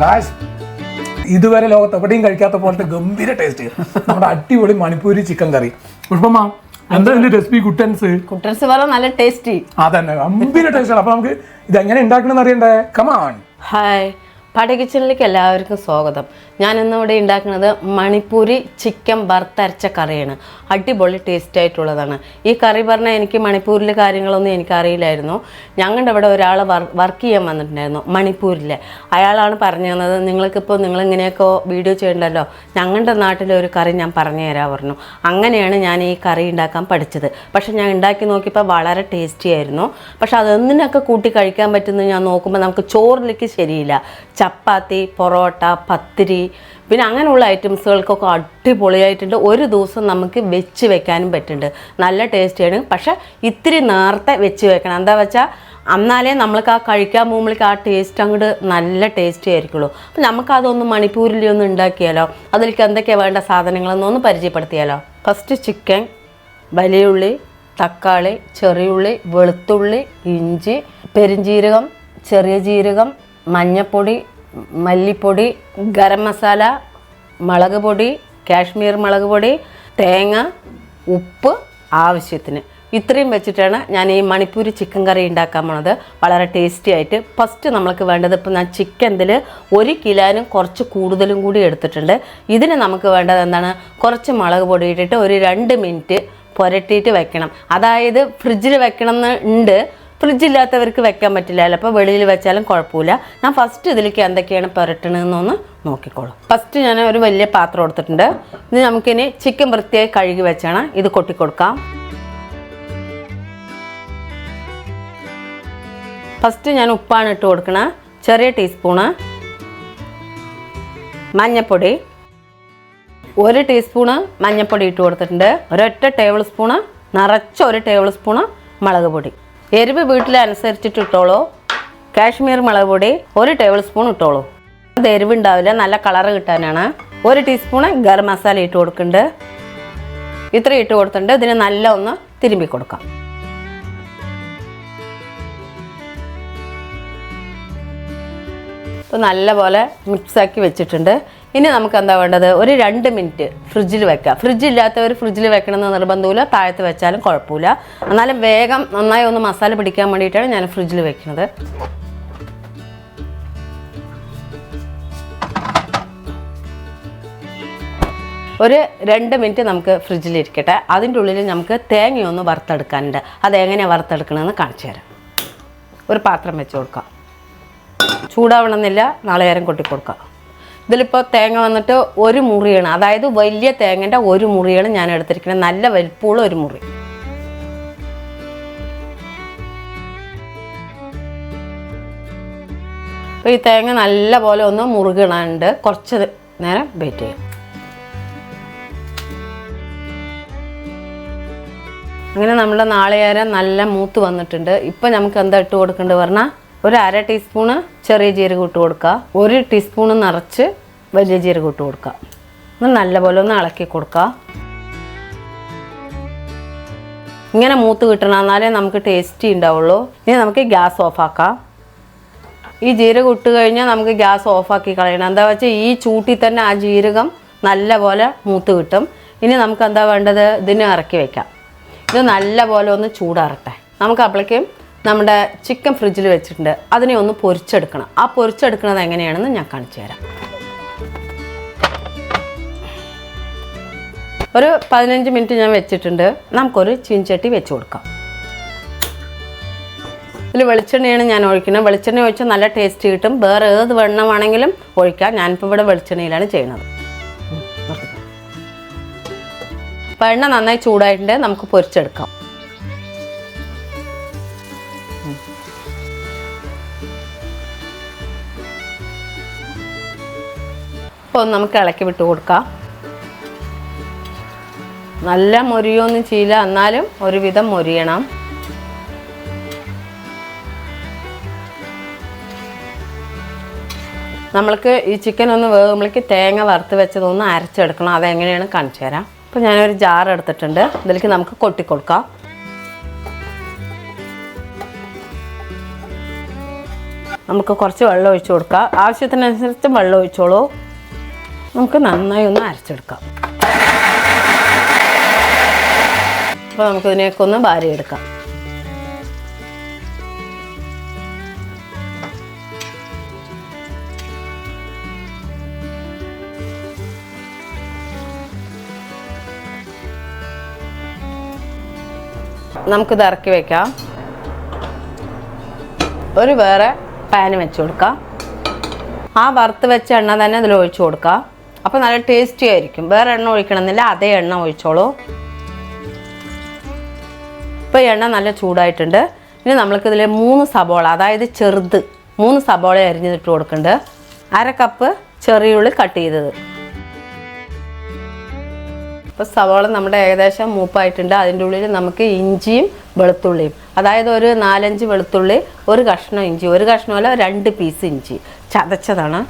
Guys ഇതുവരെ ലോകത്ത് എവിടെയും കഴിക്കാത്ത പോലത്തെ ഗംഭീര ടേസ്റ്റ് നമ്മുടെ അടിപൊളി മണിപ്പൂരി ചിക്കൻ കറി പുഷ്പമ്മ എന്താ ഇതിന്റെ റെസിപ്പി കുട്ടൻസ്? കുട്ടൻസ് പറ നല്ല ടേസ്റ്റി അതന്നെ ഗംഭീര ടേസ്റ്റ് ആണ്. അപ്പൊ നമുക്ക് ഇത് എങ്ങനെ ഉണ്ടാക്കണമെന്ന് അറിയണ്ടേ? കമാൺ ഹായ് പാടി കിച്ചണിലേക്ക് എല്ലാവർക്കും സ്വാഗതം. ഞാൻ ഇന്നിവിടെ ഉണ്ടാക്കുന്നത് മണിപ്പൂരി ചിക്കൻ വറുത്തരച്ച കറിയാണ്. അടിപൊളി ടേസ്റ്റ് ആയിട്ടുള്ളതാണ്. ഈ കറി പറഞ്ഞാൽ എനിക്ക് മണിപ്പൂരിലെ കാര്യങ്ങളൊന്നും എനിക്കറിയില്ലായിരുന്നു. ഞങ്ങളുടെ ഇവിടെ ഒരാൾ വർക്ക് ചെയ്യാൻ വന്നിട്ടുണ്ടായിരുന്നു മണിപ്പൂരിൽ അയാളാണ് പറഞ്ഞു തന്നത് നിങ്ങൾക്കിപ്പോൾ നിങ്ങളിങ്ങനെയൊക്കെ വീഡിയോ ചെയ്യണ്ടല്ലോ? ഞങ്ങളുടെ നാട്ടിലെ ഒരു കറി ഞാൻ പറഞ്ഞു തരാൻ പറഞ്ഞു. അങ്ങനെയാണ് ഞാൻ ഈ കറി ഉണ്ടാക്കാൻ പഠിച്ചത്. പക്ഷേ ഞാൻ ഉണ്ടാക്കി നോക്കിയപ്പോൾ വളരെ ടേസ്റ്റി ആയിരുന്നു. പക്ഷേ അതൊന്നിനൊക്കെ കൂട്ടി കഴിക്കാൻ പറ്റുന്നത് ഞാൻ നോക്കുമ്പോൾ നമുക്ക് ചോറിലേക്ക് ശരിയില്ല. ചപ്പാത്തി പൊറോട്ട പത്തിരി പിന്നെ അങ്ങനെയുള്ള ഐറ്റംസുകൾക്കൊക്കെ അടിപൊളിയായിട്ടുണ്ട്. ഒരു ദിവസം നമുക്ക് വെച്ച് വെക്കാനും പറ്റുന്നുണ്ട്. നല്ല ടേസ്റ്റിയാണ്. പക്ഷെ ഇത്തിരി നേരത്തെ വെച്ച് വെക്കണം. എന്താ വെച്ചാൽ എന്നാലേ നമ്മൾക്ക് ആ കഴിക്കാൻ പോകുമ്പോഴേക്ക് ആ ടേസ്റ്റ് അങ്ങോട്ട് നല്ല ടേസ്റ്റി ആയിരിക്കുള്ളൂ. അപ്പം നമുക്കതൊന്ന് മണിപ്പൂരിൽ ഒന്ന് ഉണ്ടാക്കിയാലോ? അതിലേക്ക് എന്തൊക്കെയാണ് വേണ്ട സാധനങ്ങളെന്നൊന്ന് പരിചയപ്പെടുത്തിയാലോ? ഫസ്റ്റ് ചിക്കൻ വലിയുള്ളി തക്കാളി ചെറിയുള്ളി വെളുത്തുള്ളി ഇഞ്ചി പെരുംജീരകം ചെറിയ ജീരകം മഞ്ഞപ്പൊടി മല്ലിപ്പൊടി ഗരം മസാല മുളക് പൊടി കാശ്മീർ മുളക് പൊടി തേങ്ങ ഉപ്പ് ആവശ്യത്തിന്. ഇത്രയും വെച്ചിട്ടാണ് ഞാൻ ഈ മണിപ്പൂരി ചിക്കൻ കറി ഉണ്ടാക്കാൻ പോണത്. വളരെ ടേസ്റ്റി ആയിട്ട്. ഫസ്റ്റ് നമ്മൾക്ക് വേണ്ടത് ഇപ്പം ഞാൻ ചിക്കനിൽ ഒരു കിലോനും കുറച്ച് കൂടുതലും കൂടി എടുത്തിട്ടുണ്ട്. ഇതിന് നമുക്ക് വേണ്ടത് എന്താണ്? കുറച്ച് മുളക് പൊടി ഇട്ടിട്ട് ഒരു രണ്ട് മിനിറ്റ് പുരട്ടിയിട്ട് വെക്കണം. അതായത് ഫ്രിഡ്ജിൽ വെക്കണം എന്ന് ഉണ്ട്. ഫ്രിഡ്ജില്ലാത്തവർക്ക് വെക്കാൻ പറ്റില്ല അപ്പോൾ വെളിയിൽ വെച്ചാലും കുഴപ്പമില്ല. ഞാൻ ഫസ്റ്റ് ഇതിലേക്ക് എന്തൊക്കെയാണ് പുരട്ടണമെന്നൊന്ന് നോക്കിക്കോളൂ. ഫസ്റ്റ് ഞാൻ ഒരു വലിയ പാത്രം എടുത്തിട്ടുണ്ട്. ഇത് നമുക്കിനി ചിക്കൻ വൃത്തിയായി കഴുകി വെച്ചാണ് ഇത് കൊട്ടിക്കൊടുക്കാം. ഫസ്റ്റ് ഞാൻ ഉപ്പാണ് ഇട്ട് കൊടുക്കണ. ചെറിയ ടീസ്പൂണ് മഞ്ഞപ്പൊടി. ഒരു ടീസ്പൂണ് മഞ്ഞൾപ്പൊടി ഇട്ട് കൊടുത്തിട്ടുണ്ട്. ഒരൊറ്റ ടേബിൾ സ്പൂണ് നിറച്ച ഒരു ടേബിൾ സ്പൂണ് മുളക് പൊടി. എരിവ് വീട്ടിലനുസരിച്ചിട്ട് ഇട്ടോളൂ. കാശ്മീർ മുളക് പൊടി ഒരു ടേബിൾ സ്പൂൺ ഇട്ടോളൂ. അത് എരിവ് ഉണ്ടാവില്ല നല്ല കളറ് കിട്ടാനാണ്. ഒരു ടീസ്പൂണ് ഗരം മസാല ഇട്ട് കൊടുക്കുന്നുണ്ട്. ഇത്ര ഇട്ട് കൊടുത്തിട്ടുണ്ട്. ഇതിന് നല്ല ഒന്ന് തിരുമ്പി കൊടുക്കാം ഇപ്പോൾ നല്ലപോലെ മിക്സാക്കി വെച്ചിട്ടുണ്ട്. ഇനി നമുക്ക് എന്താ വേണ്ടത്? ഒരു രണ്ട് മിനിറ്റ് ഫ്രിഡ്ജിൽ വെക്കുക ഫ്രിഡ്ജ് ഇല്ലാത്തവർ ഫ്രിഡ്ജിൽ വെക്കണമെന്ന് നിർബന്ധമില്ല. താഴത്ത് വെച്ചാലും കുഴപ്പമില്ല. എന്നാലും വേഗം നന്നായി ഒന്ന് മസാല പിടിക്കാൻ വേണ്ടിയിട്ടാണ് ഞാൻ ഫ്രിഡ്ജിൽ വെക്കുന്നത്. ഒരു രണ്ട് മിനിറ്റ് നമുക്ക് ഫ്രിഡ്ജിലിരിക്കട്ടെ അതിന്റെ ഉള്ളിൽ നമുക്ക് തേങ്ങയൊന്ന് വറുത്തെടുക്കാനുണ്ട്. അത് എങ്ങനെയാണ് വറുത്തെടുക്കണമെന്ന് കാണിച്ചു തരാം. ഒരു പാത്രം വെച്ച് കൊടുക്കാം. ചൂടാവണമെന്നില്ല നാളെ നേരം കൊട്ടിക്കൊടുക്കാം ഇതിലിപ്പോൾ തേങ്ങ വന്നിട്ട് ഒരു മുറിയാണ്. അതായത് വലിയ തേങ്ങന്റെ ഒരു മുറിയാണ് ഞാൻ എടുത്തിരിക്കുന്നത്. നല്ല വലിപ്പമുള്ള ഒരു മുറി. അപ്പോൾ ഈ തേങ്ങ നല്ല പോലെ ഒന്ന് മുറുകിടാണ്ട് കുറച്ച് നേരം വെയിറ്റ് ചെയ്യും. അങ്ങനെ നമ്മുടെ നാളികേരം നല്ല മൂത്ത് വന്നിട്ടുണ്ട്. ഇപ്പം നമുക്ക് എന്താ ഇട്ട് കൊടുക്കേണ്ടത് പറഞ്ഞാൽ ഒരു അര ടീസ്പൂണ് ചെറിയ ജീരകം ഇട്ട് കൊടുക്കുക. ഒരു ടീസ്പൂണ് നിറച്ച് വലിയ ജീരകം ഇട്ട് കൊടുക്കുക. ഒന്ന് നല്ലപോലെ ഒന്ന് ഇളക്കി കൊടുക്കുക. ഇങ്ങനെ മൂത്ത് കിട്ടണം എന്നാലേ നമുക്ക് ടേസ്റ്റി ഉണ്ടാവുള്ളൂ ഇനി നമുക്ക് ഗ്യാസ് ഓഫാക്കാം ഈ ജീരകം ഇട്ട് കഴിഞ്ഞാൽ നമുക്ക് ഗ്യാസ് ഓഫാക്കി കളയണം. എന്താ വെച്ചാൽ ഈ ചൂട്ടിൽ തന്നെ ആ ജീരകം നല്ലപോലെ മൂത്ത് കിട്ടും. ഇനി നമുക്ക് എന്താ വേണ്ടത്? ഇതിനെ ഇറക്കി വയ്ക്കാം ഇത് നല്ലപോലെ ഒന്ന് ചൂടാറട്ടെ. നമുക്ക് അപ്പോഴേക്കും നമ്മുടെ ചിക്കൻ ഫ്രിഡ്ജിൽ വെച്ചിട്ടുണ്ട്. അതിനെ ഒന്ന് പൊരിച്ചെടുക്കണം. ആ പൊരിച്ചെടുക്കുന്നത് എങ്ങനെയാണെന്ന് ഞാൻ കാണിച്ചു തരാം. ഒരു പതിനഞ്ച് മിനിറ്റ് ഞാൻ വെച്ചിട്ടുണ്ട്. നമുക്കൊരു ചീൻചട്ടി വെച്ച് കൊടുക്കാം. ഇതിൽ വെളിച്ചെണ്ണയാണ് ഞാൻ ഒഴിക്കുന്നത്. വെളിച്ചെണ്ണ ഒഴിച്ചാൽ നല്ല ടേസ്റ്റ് കിട്ടും. വേറെ ഏത് വെണ്ണമാണെങ്കിലും ഒഴിക്കാം. ഞാനിപ്പോൾ ഇവിടെ വെളിച്ചെണ്ണയിലാണ് ചെയ്യുന്നത്. വെണ്ണ നന്നായി ചൂടായിട്ടുണ്ട്. നമുക്ക് പൊരിച്ചെടുക്കാം. അപ്പോൾ ഒന്ന് നമുക്ക് ഇളക്കി വിട്ട് കൊടുക്കാം. നല്ല മൊരിയൊന്നും ചെയ്യില്ല. എന്നാലും ഒരുവിധം മൊരിയണം. നമ്മൾക്ക് ഈ ചിക്കൻ ഒന്ന് വേകുമ്പോഴേക്ക് തേങ്ങ വറുത്ത് വെച്ചതൊന്ന് അരച്ചെടുക്കണം. അതെങ്ങനെയാണ് കാണിച്ചു തരാം. അപ്പോൾ ഞാനൊരു ജാർ എടുത്തിട്ടുണ്ട്. ഇതിലേക്ക് നമുക്ക് കൊട്ടിക്കൊടുക്കാം നമുക്ക് കുറച്ച് വെള്ളം ഒഴിച്ചു കൊടുക്കാം. ആവശ്യത്തിനനുസരിച്ച് വെള്ളം ഒഴിച്ചോളൂ. നമുക്ക് നന്നായി ഒന്ന് അരച്ചെടുക്കാം. അപ്പോൾ നമുക്കിതിനെയൊക്കെ ഒന്ന് ഭാര്യയെടുക്കാം നമുക്കിത് ഇറക്കി വെക്കാം. ഒരു വേറെ പാന് വെച്ച് കൊടുക്കാം. ആ വറുത്ത് വെച്ച എണ്ണ തന്നെ അതിൽ ഒഴിച്ചു കൊടുക്കാം. അപ്പോൾ നല്ല ടേസ്റ്റി ആയിരിക്കും. വേറെ എണ്ണ ഒഴിക്കണമെന്നില്ല അതേ എണ്ണ ഒഴിച്ചോളൂ. ഇപ്പോൾ എണ്ണ നല്ല ചൂടായിട്ടുണ്ട്. ഇനി നമ്മൾക്കിതിൽ മൂന്ന് സബോള അതായത് ചെറുത് മൂന്ന് സബോള അരിഞ്ഞിട്ട് കൊടുക്കുന്നുണ്ട് അര കപ്പ് ചെറിയുള്ളി കട്ട് ചെയ്തത്. ഇപ്പോൾ സവോള നമ്മുടെ ഏകദേശം മൂപ്പായിട്ടുണ്ട്. അതിന്റെ ഉള്ളിൽ നമുക്ക് ഇഞ്ചിയും വെളുത്തുള്ളിയും അതായത് ഒരു നാലഞ്ച് വെളുത്തുള്ളി ഒരു കഷ്ണം ഇഞ്ചി ഒരു കഷ്ണം കഷ്ണമല്ല രണ്ട് പീസ് ഇഞ്ചി. ചതച്ചതാണ്.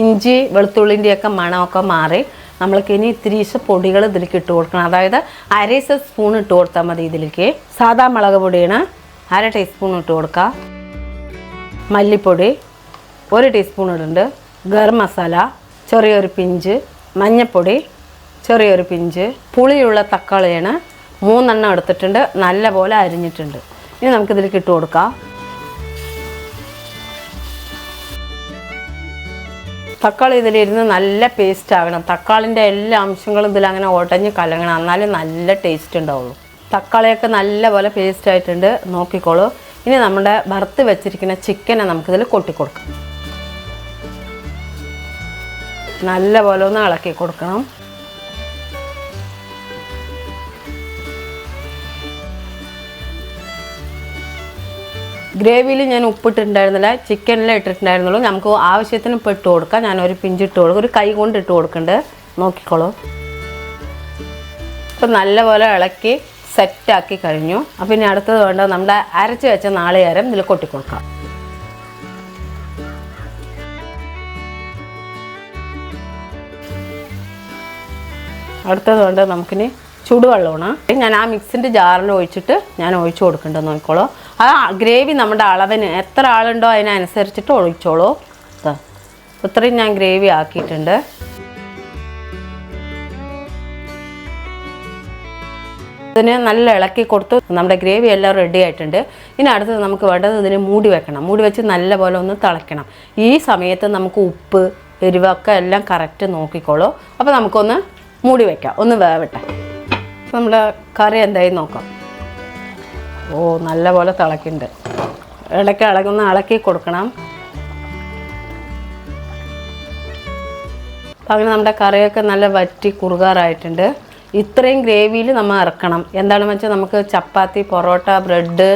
ഇഞ്ചി വെളുത്തുള്ളിന്റെയൊക്കെ മണമൊക്കെ മാറി നമ്മൾക്ക് ഇനി ഇത്തിരി പൊടികൾ ഇതിലേക്ക് ഇട്ട് കൊടുക്കണം. അതായത് അര സ്പൂൺ ഇട്ട് കൊടുത്താൽ മതി ഇതിലേക്ക്. സാധാ മുളക് പൊടിയാണ് അര ടീസ്പൂൺ ഇട്ട് കൊടുക്കുക. മല്ലിപ്പൊടി ഒരു ടീസ്പൂൺ ഇടുന്നുണ്ട്. ഗരം മസാല ചെറിയൊരു പിഞ്ച്. മഞ്ഞൾപ്പൊടി ചെറിയൊരു പിഞ്ച്. പുളിയുള്ള തക്കാളിയാണ് മൂന്നെണ്ണം എടുത്തിട്ടുണ്ട്. നല്ലപോലെ അരിഞ്ഞിട്ടുണ്ട്. ഇനി നമുക്കിതിലേക്ക് ഇട്ട് കൊടുക്കാം. തക്കാളി ഇതിലിരുന്ന് നല്ല പേസ്റ്റ് ആകണം തക്കാളിന്റെ എല്ലാ അംശങ്ങളും ഇതിലങ്ങനെ ഉടഞ്ഞ് കലങ്ങണം. എന്നാലേ നല്ല ടേസ്റ്റ് ഉണ്ടാവുള്ളൂ. തക്കാളിയൊക്കെ നല്ല പോലെ പേസ്റ്റ് ആയിട്ടുണ്ട്. നോക്കിക്കോളൂ. ഇനി നമ്മുടെ വറുത്ത് വെച്ചിരിക്കുന്ന ചിക്കനെ നമുക്കിതിൽ കൊട്ടിക്കൊടുക്കാം നല്ല പോലെ ഒന്ന് ഇളക്കി കൊടുക്കണം. ഗ്രേവിയിൽ ഞാൻ ഉപ്പിട്ടിട്ടുണ്ടായിരുന്നില്ല ചിക്കനിൽ ഇട്ടിട്ടുണ്ടായിരുന്നുള്ളൂ. നമുക്ക് ആവശ്യത്തിന് ഇപ്പോൾ ഇട്ട് കൊടുക്കാം. ഞാനൊരു ഒരു പിഞ്ച് ഇട്ട് കൊടുക്കും. ഒരു കൈ കൊണ്ട് ഇട്ട് കൊടുക്കുന്നുണ്ട് നോക്കിക്കോളൂ. ഇപ്പം നല്ലപോലെ ഇളക്കി സെറ്റാക്കി കഴിഞ്ഞു. അപ്പം ഇനി അടുത്തത് വേണ്ട നമ്മുടെ അരച്ച് വെച്ച നാളികേരം ഇതിൽ കൊട്ടിക്കൊടുക്കാം അടുത്തത് വേണ്ട നമുക്കിനി ചൂടുവെള്ളമാണ്. ഞാൻ ആ മിക്സിന്റെ ജാറിൽ ഒഴിച്ചിട്ട് ഞാൻ ഒഴിച്ചു കൊടുക്കേണ്ടത് നോക്കിക്കോളൂ. ആ ഗ്രേവി നമ്മുടെ അളവിന് എത്ര ആളുണ്ടോ അതിനനുസരിച്ചിട്ട് ഒഴിച്ചോളൂ. ഇത്രയും ഞാൻ ഗ്രേവി ആക്കിയിട്ടുണ്ട്. ഇതിന് നല്ല ഇളക്കി കൊടുത്തു. നമ്മുടെ ഗ്രേവി എല്ലാം റെഡി ആയിട്ടുണ്ട്. ഇനി അടുത്തത് നമുക്ക് വേണ്ടത് ഇതിനെ മൂടി വെക്കണം. മൂടി വെച്ച് നല്ല പോലെ ഒന്ന് തിളയ്ക്കണം. ഈ സമയത്ത് നമുക്ക് ഉപ്പ് എരിവൊക്കെ എല്ലാം കറക്റ്റ് നോക്കിക്കോളൂ. അപ്പോൾ നമുക്കൊന്ന് മൂടി വെക്കാം. ഒന്ന് വേവട്ടെ. നമ്മുടെ കറി എന്തായി നോക്കാം. ഓ നല്ല പോലെ തിളക്കുന്നുണ്ട് ഇടയ്ക്ക് ഇളകുന്ന ഇളക്കി കൊടുക്കണം. അപ്പം അങ്ങനെ നമ്മുടെ കറിയൊക്കെ നല്ല വറ്റി കുറുകാറായിട്ടുണ്ട്. ഇത്രയും ഗ്രേവിയിൽ നമ്മൾ ഇറക്കണം. എന്താണെന്ന് വെച്ചാൽ നമുക്ക് ചപ്പാത്തി പൊറോട്ട ബ്രെഡ്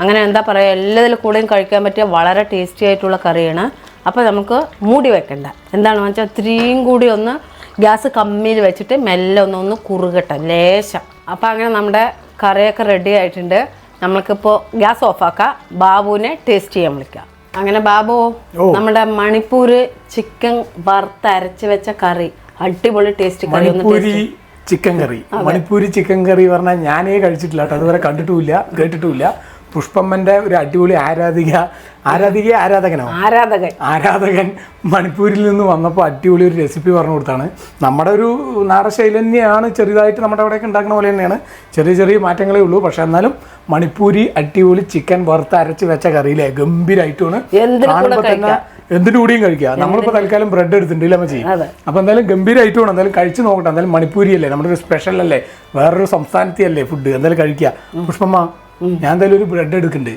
അങ്ങനെ എന്താ പറയുക എല്ലാത്തിലും കൂടെയും കഴിക്കാൻ പറ്റിയ വളരെ ടേസ്റ്റി ആയിട്ടുള്ള കറിയാണ്. അപ്പോൾ നമുക്ക് മൂടി വെക്കണ്ട. എന്താണെന്ന് വെച്ചാൽ ഇത്രയും കൂടി ഒന്ന് ഗ്യാസ് കമ്മിയിൽ വെച്ചിട്ട് മെല്ലെ ഒന്ന് ഒന്ന് കുറുകട്ടെ ലേശം. അപ്പോൾ അങ്ങനെ നമ്മുടെ കറിയൊക്കെ റെഡി ആയിട്ടുണ്ട്. നമ്മൾക്കിപ്പോൾ ഗ്യാസ് ഓഫാക്കാം. ബാബുവിനെ ടേസ്റ്റ് ചെയ്യാൻ വിളിക്കാം. അങ്ങനെ ബാബു നമ്മുടെ മണിപ്പൂർ ചിക്കൻ വറുത്തരച്ച് വെച്ച കറി അടിപൊളി ടേസ്റ്റ് കറി ഒന്ന് ചിക്കൻ കറി. മണിപ്പൂരി ചിക്കൻ കറി പറഞ്ഞാൽ ഞാനേ കഴിച്ചിട്ടില്ല കേട്ടോ. അതുവരെ കണ്ടിട്ടുമില്ല കേട്ടിട്ടുമില്ല. പുഷ്പമ്മന്റെ ഒരു അടിപൊളി ആരാധിക ആരാധിക ആരാധകനോ? ആരാധകൻ. ആരാധകൻ മണിപ്പൂരിൽ നിന്ന് വന്നപ്പോൾ അടിപൊളി ഒരു റെസിപ്പി പറഞ്ഞു കൊടുത്താണ്. നമ്മുടെ ഒരു നാടശൈലി തന്നെയാണ് ചെറുതായിട്ട് നമ്മുടെ അവിടെയൊക്കെ ഉണ്ടാക്കുന്ന പോലെ തന്നെയാണ്. ചെറിയ ചെറിയ മാറ്റങ്ങളേ ഉള്ളൂ. പക്ഷെ എന്നാലും മണിപ്പൂരി അടിപൊളി ചിക്കൻ വറുത്ത് അരച്ച് വെച്ച കറിയിലെ ഗംഭീരമായിട്ടുമാണ് കാണുമ്പോൾ തന്നെ എന്തിനു കൂടിയും കഴിക്കുക നമ്മളിപ്പോൾ തൽക്കാലം ബ്രെഡ് എടുത്തിട്ടുണ്ട് ഇല്ല മച്ചി അപ്പോൾ അപ്പൊ എന്തായാലും ഗംഭീരമായിട്ടും എന്തായാലും കഴിച്ചു നോക്കട്ടെ. എന്തായാലും മണിപ്പൂരി അല്ലേ നമ്മുടെ ഒരു സ്പെഷ്യൽ അല്ലേ? വേറൊരു സംസ്ഥാനത്തെ അല്ലേ ഫുഡ് എന്തായാലും കഴിക്കുക പുഷ്പമ്മ ഞാൻ എന്തായാലും ഒരു ബ്രെഡ് എടുക്കണ്ട്.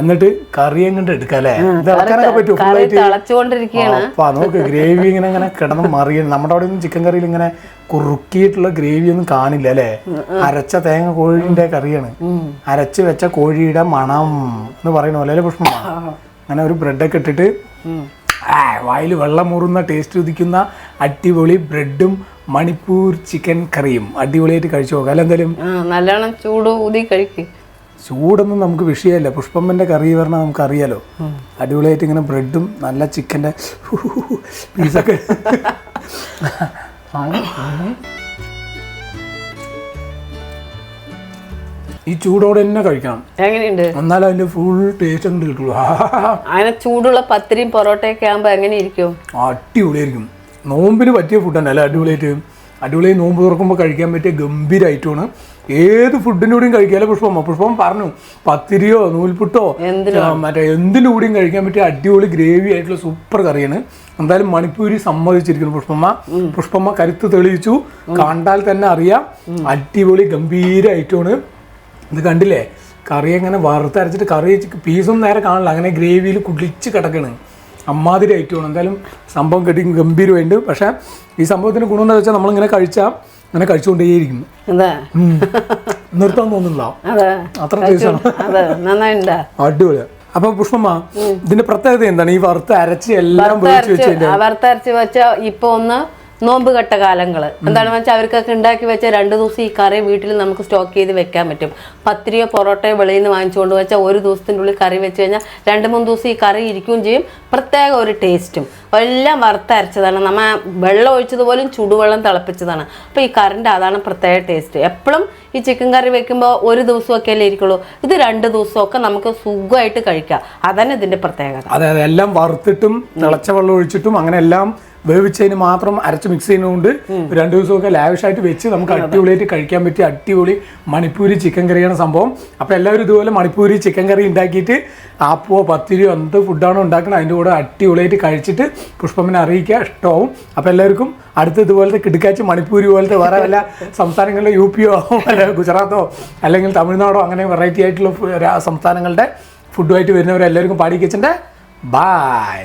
എന്നിട്ട് കറി എങ്ങോട്ട് എടുക്കാല്ലേ ഇളക്കാനൊക്കെ അപ്പൊ നോക്ക് ഗ്രേവി ഇങ്ങനെ ഇങ്ങനെ കിടന്ന് മറിയണം നമ്മുടെ അവിടെ ഒന്നും ചിക്കൻ കറിയിൽ ഇങ്ങനെ കുറുക്കിയിട്ടുള്ള ഗ്രേവി ഒന്നും കാണില്ല അല്ലേ? അരച്ച തേങ്ങ കോഴിന്റെ കറിയാണ്. അരച്ച് വെച്ച കോഴിയുടെ മണം എന്ന് പറയുന്ന പോലെ പ്രശ്നം? പുഷ്പമ്മ അങ്ങനെ ഒരു ബ്രെഡൊക്കെ ഇട്ടിട്ട് വായിൽ വെള്ളം മുറുന്ന ടേസ്റ്റ് ഉദിക്കുന്ന അടിപൊളി ബ്രെഡും മണിപ്പൂർ ചിക്കൻ കറിയും അടിപൊളിയായിട്ട് കഴിച്ചു നോക്കാം അല്ല എന്തായാലും? ആ നല്ലോണം ചൂട് ഊതി കഴിക്ക്. ചൂടൊന്നും നമുക്ക് വിഷയമല്ല. പുഷ്പമ്മന്റെ കറി പറഞ്ഞാൽ നമുക്കറിയാലോ. അടിപൊളിയായിട്ട് ഇങ്ങനെ ബ്രെഡും നല്ല ചിക്കന്റെ പീസൊക്കെ. ഈ ചൂടോടെ തന്നെ കഴിക്കണം. എങ്ങനെയുണ്ട്? എന്നാലും അതിന്റെ ഫുൾ ടേസ്റ്റ് ഉണ്ട് കിട്ടുള്ളൂ അങ്ങനെ ചൂടുള്ള പത്തിരിയും പൊറോട്ടയൊക്കെ ആകുമ്പോൾ എങ്ങനെ ഇരിക്കും അടിപൊളിയായിരിക്കും. നോമ്പിന് പറ്റിയ ഫുഡ് തന്നെ അല്ലേ? അടിപൊളിയായിട്ട് അടിപൊളിയായി നോമ്പ് തുറക്കുമ്പോൾ കഴിക്കാൻ പറ്റിയ ഗംഭീര ഐറ്റമാണ് ഏത് ഫുഡിന്റെ കൂടെയും കഴിക്കാലോ പുഷ്പം. പുഷ്പം പറഞ്ഞു പത്തിരിയോ നൂൽപുട്ടോ മറ്റേ എന്തിന്റെ കൂടെയും കഴിക്കാൻ പറ്റിയ അടിപൊളി ഗ്രേവി ആയിട്ടുള്ള സൂപ്പർ കറിയാണ്. എന്തായാലും മണിപ്പൂരി സമ്മതിച്ചിരിക്കുന്നു പുഷ്പമ്മ. പുഷ്പമ്മ കരുത്ത് തെളിയിച്ചു. കണ്ടാൽ തന്നെ അറിയാം. അടിപൊളി ഗംഭീര ഐറ്റമാണ്. ഇത് കണ്ടില്ലേ? കറി അങ്ങനെ വറുത്തരച്ചിട്ട് കറി പീസൊന്നും നേരെ കാണില്ല അങ്ങനെ ഗ്രേവിയിൽ കുളിച്ച് കിടക്കണ്. അമ്മാതിരി ഐറ്റമാണ്. എന്തായാലും സംഭവം കെട്ടി ഗംഭീരമായിട്ട് പക്ഷേ ഈ സംഭവത്തിന് ഗുണമെന്ന് വെച്ചാൽ നമ്മളിങ്ങനെ കഴിച്ചാൽ അങ്ങനെ കഴിച്ചുകൊണ്ടേയിരിക്കുന്നു. നിർത്താൻ തോന്നുന്നില്ല. അതെ. അത്ര ടേസ്റ്റാണ് അതെ നന്നായിണ്ടാ. അടിപൊളി അപ്പൊ പുഷ്പമ്മ ഇതിന്റെ പ്രത്യേകത എന്താണ്? ഈ വറുത്ത് അരച്ച് എല്ലാം വറുത്തരച്ച് വെച്ച ഇപ്പൊ ഒന്ന് നോമ്പ് കട്ട കാലങ്ങൾ എന്താണെന്ന് വെച്ചാൽ അവർക്കൊക്കെ ഉണ്ടാക്കി വെച്ച രണ്ട് ദിവസം ഈ കറി വീട്ടിൽ നമുക്ക് സ്റ്റോക്ക് ചെയ്ത് വെക്കാൻ പറ്റും. പത്തിരിയോ പൊറോട്ടയോ വെളിയിൽ നിന്ന് വാങ്ങിച്ചുകൊണ്ട് വെച്ചാൽ ഒരു ദിവസത്തിന്റെ ഉള്ളിൽ കറി വെച്ച് കഴിഞ്ഞാൽ രണ്ട് മൂന്ന് ദിവസം ഈ കറി ഇരിക്കുകയും ചെയ്യും. പ്രത്യേക ഒരു ടേസ്റ്റും. എല്ലാം വറുത്തരച്ചതാണ്. നമ്മ വെള്ളം ഒഴിച്ചതുപോലും ചുടുവെള്ളം തിളപ്പിച്ചതാണ്. അപ്പോൾ ഈ കറിന്റെ അതാണ് പ്രത്യേക ടേസ്റ്റ്. എപ്പോഴും ഈ ചിക്കൻ കറി വെക്കുമ്പോൾ ഒരു ദിവസമൊക്കെ അല്ലേ ഇരിക്കുള്ളൂ. ഇത് രണ്ട് ദിവസമൊക്കെ നമുക്ക് സുഖമായിട്ട് കഴിക്കാം. അതന്നെ ഇതിന്റെ പ്രത്യേകത. അതെ അതെ. എല്ലാം വറുത്തിട്ടും തിളച്ച വെള്ളം ഒഴിച്ചിട്ടും അങ്ങനെ എല്ലാം വേവിച്ചതിന് മാത്രം അരച്ച് മിക്സ് ചെയ്യുന്നതുകൊണ്ട് രണ്ടു ദിവസമൊക്കെ ലാവിഷായിട്ട് വെച്ച് നമുക്ക് അടിപൊളിയായിട്ട് കഴിക്കാൻ പറ്റിയ അടിപൊളി മണിപ്പൂരി ചിക്കൻ കറിയാണ് സംഭവം. അപ്പോൾ എല്ലാവരും ഇതുപോലെ മണിപ്പൂരി ചിക്കൻ കറി ഉണ്ടാക്കിയിട്ട് ആപ്പോ പത്തിരിയോ എന്ത് ഫുഡാണോ ഉണ്ടാക്കുന്നത് അതിന്റെ കൂടെ അടിപൊളിയായിട്ട് കഴിച്ചിട്ട് പുഷ്പമ്മനെ അറിയിക്കുക. ഇഷ്ടമാവും. അപ്പോൾ എല്ലാവർക്കും അടുത്ത ഇതുപോലത്തെ കിടക്കാച്ച് മണിപ്പൂരി പോലത്തെ വേറെ വല്ല സംസ്ഥാനങ്ങളിലെ യു പിയോ അല്ല ഗുജറാത്തോ അല്ലെങ്കിൽ തമിഴ്നാടോ അങ്ങനെ വെറൈറ്റി ആയിട്ടുള്ള സംസ്ഥാനങ്ങളുടെ ഫുഡുമായിട്ട് വരുന്നവരെല്ലാവർക്കും പാടി കിച്ചന്റെ ബായ്